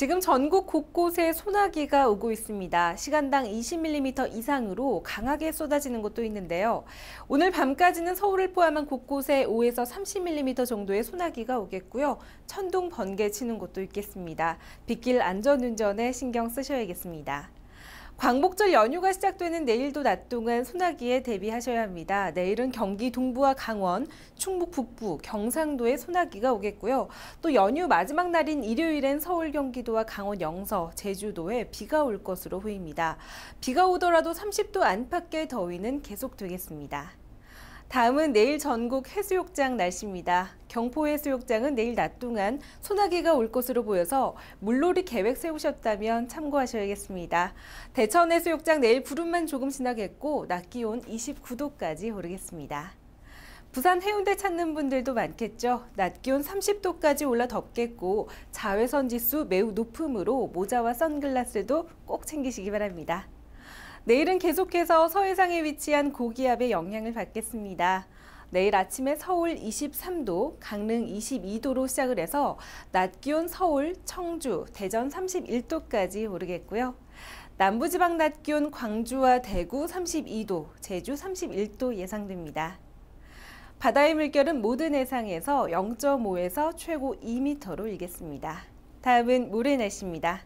지금 전국 곳곳에 소나기가 오고 있습니다. 시간당 20mm 이상으로 강하게 쏟아지는 곳도 있는데요. 오늘 밤까지는 서울을 포함한 곳곳에 5에서 30mm 정도의 소나기가 오겠고요. 천둥 번개 치는 곳도 있겠습니다. 빗길 안전운전에 신경 쓰셔야겠습니다. 광복절 연휴가 시작되는 내일도 낮 동안 소나기에 대비하셔야 합니다. 내일은 경기 동부와 강원, 충북 북부, 경상도에 소나기가 오겠고요. 또 연휴 마지막 날인 일요일엔 서울, 경기도와 강원 영서, 제주도에 비가 올 것으로 보입니다. 비가 오더라도 30도 안팎의 더위는 계속되겠습니다. 다음은 내일 전국 해수욕장 날씨입니다. 경포 해수욕장은 내일 낮 동안 소나기가 올 것으로 보여서 물놀이 계획 세우셨다면 참고하셔야겠습니다. 대천 해수욕장 내일 구름만 조금 지나겠고 낮 기온 29도까지 오르겠습니다. 부산 해운대 찾는 분들도 많겠죠. 낮 기온 30도까지 올라 덥겠고 자외선 지수 매우 높으므로 모자와 선글라스도 꼭 챙기시기 바랍니다. 내일은 계속해서 서해상에 위치한 고기압의 영향을 받겠습니다. 내일 아침에 서울 23도, 강릉 22도로 시작을 해서 낮 기온 서울, 청주, 대전 31도까지 오르겠고요. 남부지방 낮 기온 광주와 대구 32도, 제주 31도 예상됩니다. 바다의 물결은 모든 해상에서 0.5에서 최고 2m로 일겠습니다. 다음은 모레 날씨입니다.